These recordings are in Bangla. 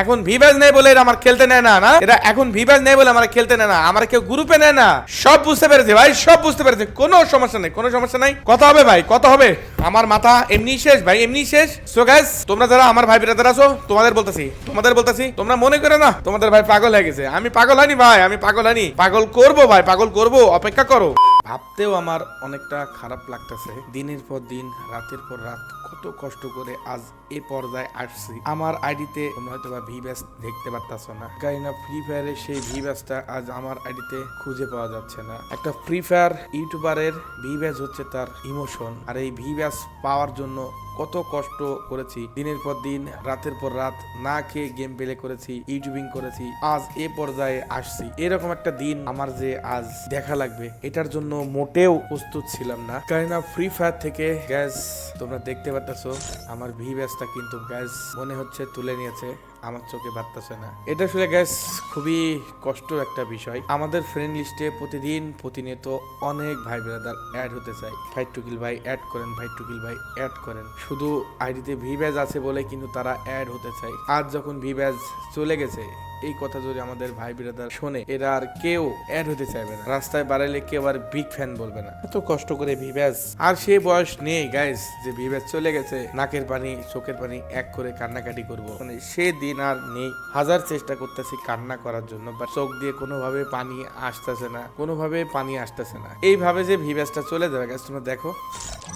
এখন ভিভাজ নেই বলে আমার খেলতে নেয় না না? এরা এখন ভিভাজ নেই বলে আমার খেলতে নেয় না, আমার কেউ গ্রুপে নেয় না। সব বুঝতে পেরেছে ভাই, সব বুঝতে পেরেছে, কোনো সমস্যা নেই, কোনো সমস্যা নাই। কথা হবে ভাই, কথা হবে। আমার মাথা এমনি শেষ ভাই এমনি শেষ। সো গাইস তোমরা যারা আমার ভাই বিরাদার আছো, তোমাদের বলতেছি তোমাদের বলতেছি, তোমরা মনে করে না, তোমাদের ভাই পাগল হয়ে গেছে। আমি পাগল হয়নি ভাই, আমি পাগল হয়নি। পাগল করব ভাই, পাগল করব, অপেক্ষা করো। ভাবতেও আমার অনেকটা খারাপ লাগতেছে। দিনের পর দিন, রাতের পর রাত কত কষ্ট করে আজ এ পর্যায়ে আসছি। আমার আইডিতে তোমরা হয়তো বা ভি ব্যাস দেখতে পারতাছ না। কারণ ফ্রি ফায়ারের সেই ভি ব্যাসটা আজ আমার আইডিতে খুঁজে পাওয়া যাচ্ছে না। একটা ফ্রি ফায়ার ইউটিউবারের ভি ব্যাস হচ্ছে তার ইমোশন আর এই ভি ব্যাস পাওয়ার জন্য কত কষ্ট করেছি। দিনের পর দিন, রাতের পর রাত না খেয়ে গেম প্লে করেছি ইউটিউবিং করেছি, আজ এ পর্যায়ে আসছি। এরকম একটা দিন আমার যে আজ দেখা লাগবে। এটার জন্য মোটেও প্রস্তুত ছিলাম না। কারণ ফ্রি ফায়ার থেকে গ্যাস তোমরা দেখতে পারতেছো, আমার ভি ব্যাসটা কিন্তু গ্যাস মনে হচ্ছে তুলে নিয়েছে, আমার চোখে বাড়তেছে না। এটা আসলে গ্যাস খুবই কষ্ট একটা বিষয়। আমাদের ফ্রেন্ড লিস্টে প্রতিদিন প্রতিনিয়ত অনেক ভাই ব্রাদার অ্যাড হতে চাই ভাই টুকিল ভাই অ্যাড করেন, ভাই টুকিল ভাই অ্যাড করেন। শুধু আইডিতে ভি ব্যাজ আছে বলে কিন্তু তারা অ্যাড হতে চায়। আজ যখন ভি ব্যাজ চলে গেছে এই কথা যদি আমাদের ভাই বিরাদার শোনে, এরা আর কেউ অ্যাড হতে চাইবে না। রাস্তায় বাড়াইলে কেউ আর বিগ ফ্যান বলবে না। এত কষ্ট করে ভিভ্যাস আর সে বয়স নেই গাইস যে ভিভ্যাস চলে গেছে, নাকের পানি, চোখের পানি এক করে কান্নাকাটি করব। মানে সে দিন আর নেই। হাজার চেষ্টা করতেছি কান্না করার জন্য বা চোখ দিয়ে কোনোভাবে পানি আসতেছে না, কোনোভাবে পানি আসতেছে না। এইভাবে যে ভিভ্যাসটা চলে যাবে গাইস তোমরা দেখো।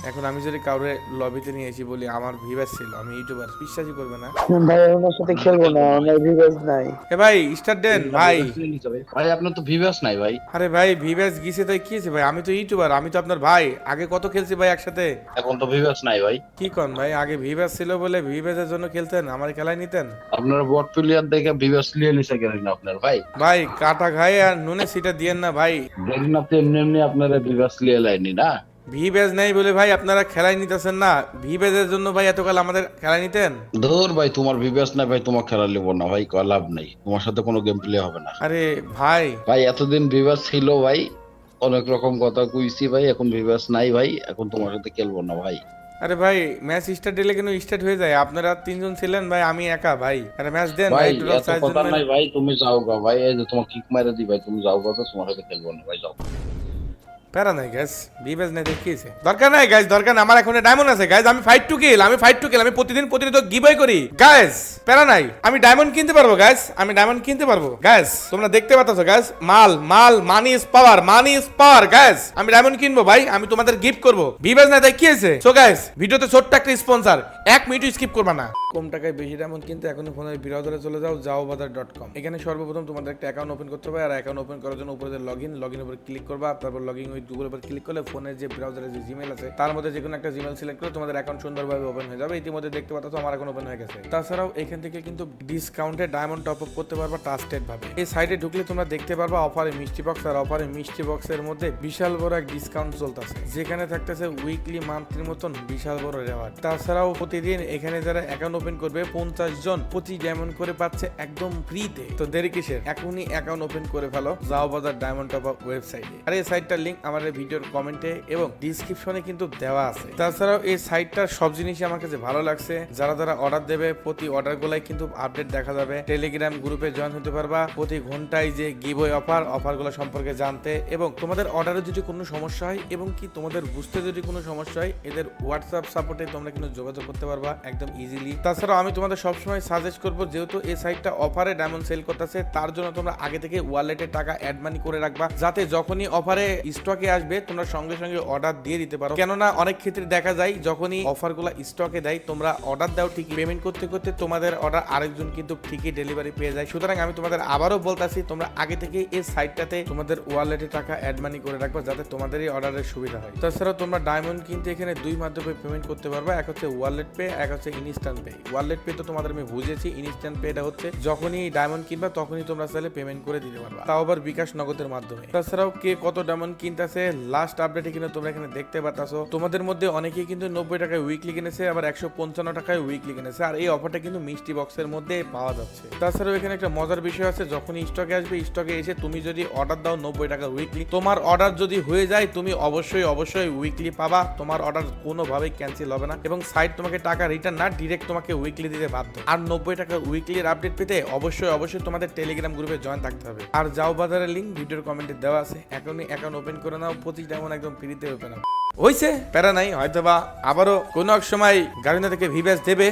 এখন আমি যদি কাউরে লবিতে নিয়ে এসি বলি, আমার ভিভ্যাস ছিল, আমি ইউটিউবার বিশ্বাসই করবে না। ভাই ওনার সাথে খেলব না, আমার রিভাইজ নাই। এ ভাই স্টার দেন ভাই। ভাই। আপনার তো ভিভাস নাই ভাই। আরে ভাই গিয়েছে তাই কি হয়েছে ভাই? আমি তো ইউটিউবার আমি তো আপনার ভাই। আগে কত খেলছি ভাই একসাথে? এখন তো ভিভাস নাই ভাই। কি কন ভাই আগে ভিভ্যাস ছিল বলে ভিভ্যাসের জন্য খেলতেন আমার খেলায় নিতেন? আপনার বট প্লেয়ার দেখে ভিভাস লিয়ে নিছে কেন আপনার ভাই? ভাই কাটা খায় আর নুনে সিটা দিয়েন না ভাই। দেখেন আপনি এমনি এমনি আপনারা ভিভাস লিয়ে লাইনি না? ভিভ্যাস নেই বলে ভাই আপনারা খেলায় নিতেছেন না। ভিভ্যাসের জন্য ভাই এতকাল আমাদের খেলায় নিতেন? ধর ভাই তোমার ভিভাস নাই ভাই তোমার খেলা না ভাই লাভ নাই। তোমার সাথে কোনো গেম প্লে হবে না। আরে ভাই। ভাই এতদিন ভিভাস ছিল ভাই অনেক রকম কথা কইছি ভাই এখন ভিভাস নাই ভাই এখন তোমার সাথে খেলব না ভাই। আরে ভাই ম্যাচ স্টার্ট দিলে কেন স্টার্ট হয়ে যায়। আপনারা তিনজন ছিলেন ভাই আমি একা ভাই। আরে ম্যাচ দেন ভাই ভাই কথা নাই ভাই তুমি যাও গা ভাই এই যে তোমার কিক মারা দি ভাই তুমি যাও গা তোমার সাথে খেলব না ভাই যাও। প্যারা নাই গ্যাস বিবেজ নাই দেখিয়েছে দরকার নাই গাইজ দরকার আমার এখন ডায়মন্ড আছে গাইজ আমি ফাইট টু কিল আমি ফাইট টু কিল আমি প্রতিদিন প্রতিনিয়ত গিভওয়ে করি। গাইজ প্যারা নাই। আমি ডায়মন্ড কিনতে পারব গাইজ আমি ডায়মন্ড কিনতে পারব। গাইজ তোমরা দেখতে পাচ্ছ গাইজ মাল মাল money is power money is power guys আমি ডায়মন্ড কিনবো, ভাই, আমি তোমাদের গিফট করব। বিবেজ নাই দেখিয়েছে সো গাইজ ভিডিওতে ছোট্ট একটা স্পন্সর এক মিনিট স্কিপ করবা না। কম টাকায় বেশি ডায়মন্ড কিনতে এখনই ফোনের বিরাদরে চলে যাও যাও বাজার ডট কম এখানে সর্বপ্রথম তোমাদের একটা অ্যাকাউন্ট ওপেন করতে হবে, আর অ্যাকাউন্ট ওপেন করার জন্য উপরে লগ ইন লগ ইন উপর ক্লিক করবা, তারপর লগ ইন উইথ গুগল উপর ক্লিক করলে ফোনের যে ব্রাউজারে যে জিমেল আছে, তার মধ্যে যে কোনো একটা জিমেল সিলেক্ট করে তোমাদের অ্যাকাউন্ট সুন্দরভাবে ওপেন হয়ে যাবে। ইতিমধ্যে দেখতে পাচ্ছ আমার এখন ওপেন হয়ে গেছে। তাছাড়াও এখান থেকে কিন্তু ডিসকাউন্টে ডায়মন্ড টপ আপ করতে পারবা ট্রাস্টেড ভাবে এই সাইটে ঢুকলে তোমরা দেখতে পারবা অফারে মিষ্টি বক্স আর অফারে মিষ্টি বক্সের মধ্যে বিশাল বড় এক ডিসকাউন্ট চলতেছে। যেখানে থাকতেছে উইকলি মান্থলির মতন বিশাল বড় রেওয়ার্ড তাছাড়াও প্রতিদিন এখানে যারা অ্যাকাউন্ট ওপেন করবে পঞ্চাশ জন। প্রতি ডায়মন্ড করে পাচ্ছে একদম ফ্রিতে তো দেরি কিসের? এখনই অ্যাকাউন্ট ওপেন করে ফেলো যাও বাজার ডায়মন্ড টপ আপ ওয়েবসাইটে আর এই সাইটটার লিঙ্ক আমাদের ভিডিওর কমেন্টে এবং ডিসক্রিপশনে কিন্তু দেওয়া আছে। তাছাড়াও এই সাইটটার সব জিনিসই আমার কাছে ভালো লাগছে। যারা যারা অর্ডার দেবে, প্রতি অর্ডার গুলাই কিন্তু আপডেট দেখা যাবে। টেলিগ্রাম গ্রুপে জয়েন হতে পারবা। প্রতি ঘন্টায় যে গিভওয়ে অফার অফারগুলো সম্পর্কে জানতে এবং তোমাদের অর্ডারে যদি কোনো সমস্যা হয় এবং কি তোমাদের বুঝতে যদি কোনো সমস্যা হয়, এদের হোয়াটসঅ্যাপ সাপোর্টে তোমরা কিন্তু যোগাযোগ করতে পারবা একদম ইজিলি তাছাড়াও আমি তোমাদের সবসময় সাজেস্ট করব, যেহেতু এই সাইটটা অফারে ডায়মন্ড সেল করতেছে, তার জন্য তোমরা আগে থেকে ওয়ালেটে টাকা অ্যাড মানি করে রাখবা, যাতে যখনই অফারে স্টকে আসবে, তোমরা সঙ্গে সঙ্গে অর্ডার দিয়ে দিতে পারো। কেননা অনেক ক্ষেত্রে দেখা যায়, যখনই অফারগুলো স্টকে দেয়, তোমরা অর্ডার দাও ঠিকই পেমেন্ট করতে করতে তোমাদের অর্ডার আরেকজন কিন্তু ঠিকই ডেলিভারি পেয়ে যায়। সুতরাং আমি তোমাদের আবারও বলতাছি, তোমরা আগে থেকে এই সাইটটাতে তোমাদের ওয়ালেটে টাকা অ্যাড মানি করে রাখবা, যাতে তোমাদের এই অর্ডারের সুবিধা হয়। তাছাড়াও তোমরা ডায়মন্ড কিনতে এখানে দুই মাধ্যমে পেমেন্ট করতে পারবা, এক হচ্ছে ওয়ালেট পে এক হচ্ছে ইনস্ট্যান্ট পে ওয়ালেট পে তো তোমাদের আমি বুঝেছি ইনস্ট্যান্ট পেটা হচ্ছে যখনই ডায়মন্ড কিনবা তখনই তোমরা চাইলে পেমেন্ট করে দিতে পারবা। তাও আবার বিকাশ নগদের মাধ্যমে। তাছাড়াও কে কত ডায়মন্ড কিনতেছে লাস্ট আপডেটে কিন্তু তোমরা এখানে দেখতে পাচ্ছো তোমাদের মধ্যে অনেকেই কিন্তু নব্বই টাকায় উইকলি কিনেছে, আবার একশো পঞ্চান্ন টাকায় উইকলি কিনেছে, আর এই অফারটা কিন্তু মিষ্টি বক্সের মধ্যে পাওয়া যাচ্ছে। তাছাড়াও এখানে একটা মজার বিষয় আছে, যখনই স্টকে আসবে স্টকে এসে তুমি যদি অর্ডার দাও নব্বই টাকা উইকলি তোমার অর্ডার যদি হয়ে যায়, তুমি অবশ্যই অবশ্যই উইকলি পাবা। তোমার অর্ডার কোনোভাবেই ক্যান্সেল হবে না এবং সাইট তোমাকে টাকা রিটার্ন না ডিরেক্ট তোমাকে আমাকে উইকলি দিতে বাধ্য। আর নব্বই টাকা উইকলির আপডেট পেতে অবশ্যই অবশ্যই তোমাদের টেলিগ্রাম গ্রুপে জয়েন থাকতে হবে। আর যাও বাজারের লিঙ্ক ভিডিওর কমেন্টে দেওয়া আছে। এখনই অ্যাকাউন্ট ওপেন করে নাও পঁচিশ ডায়মন্ড একদম ফ্রিতে ওপেন হবে হয়েছে প্যারা নাই হয়তো বা আবারও কোনো এক সময় গাড়িনা থেকে ভিভ্যাস দেবে।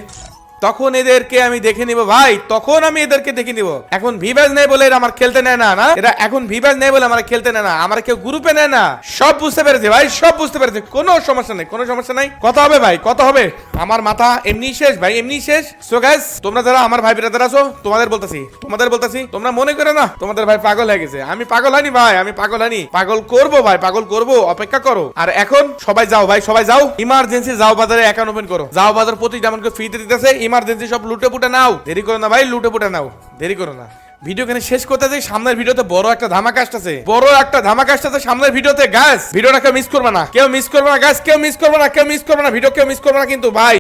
তখন এদেরকে আমি দেখে নিব, ভাই, তখন আমি এদেরকে দেখে নিব। এখন ভিভাজ নেই বলে এরা আমার খেলতে নেয় না না? এরা এখন ভিভাজ নেই বলে আমার খেলতে নেয় না, আমার কেউ গ্রুপে নেয় না। সব বুঝতে পেরেছে, ভাই, সব বুঝতে পেরেছে। কোনো সমস্যা নেই, কোনো সমস্যা নাই। কত হবে, ভাই কত হবে। আমার মাথা এমনি শেষ, ভাই, এমনি শেষ। সো গাইস তোমরা যারা আমার ভাই বিরাদার আছো, তোমাদের বলতেছি তোমাদের বলতেছি, তোমরা মনে করে না, তোমাদের ভাই পাগল হয়ে গেছে। আমি পাগল হয়নি, ভাই, আমি পাগল হয়নি। পাগল করব, ভাই, পাগল করব, অপেক্ষা করো। আর এখন সবাই যাও, ভাই, সবাই যাও। ইমার্জেন্সি যাও বাজারে অ্যাকাউন্ট ওপেন করো। যাও বাজার প্রতি যেমনকে ফ্রিতে দিতেছে ইমার্জেন্সি সব লুটে পুটে নাও। দেরি করো না ভাই, লুটে পুটে নাও। দেরি করো না। ভিডিও এখানে শেষ করতে যাই, সামনের ভিডিওতে বড় একটা ধামাকা আসতেছে। বড় একটা ধামাকা আসতেছে সামনের ভিডিওতে গ্যাস ভিডিওটা কেউ মিস করবে না। কেউ মিস করবে না গ্যাস কেউ মিস করবে না, কেউ মিস করবে না। ভিডিও কেউ মিস করবে না কিন্তু ভাই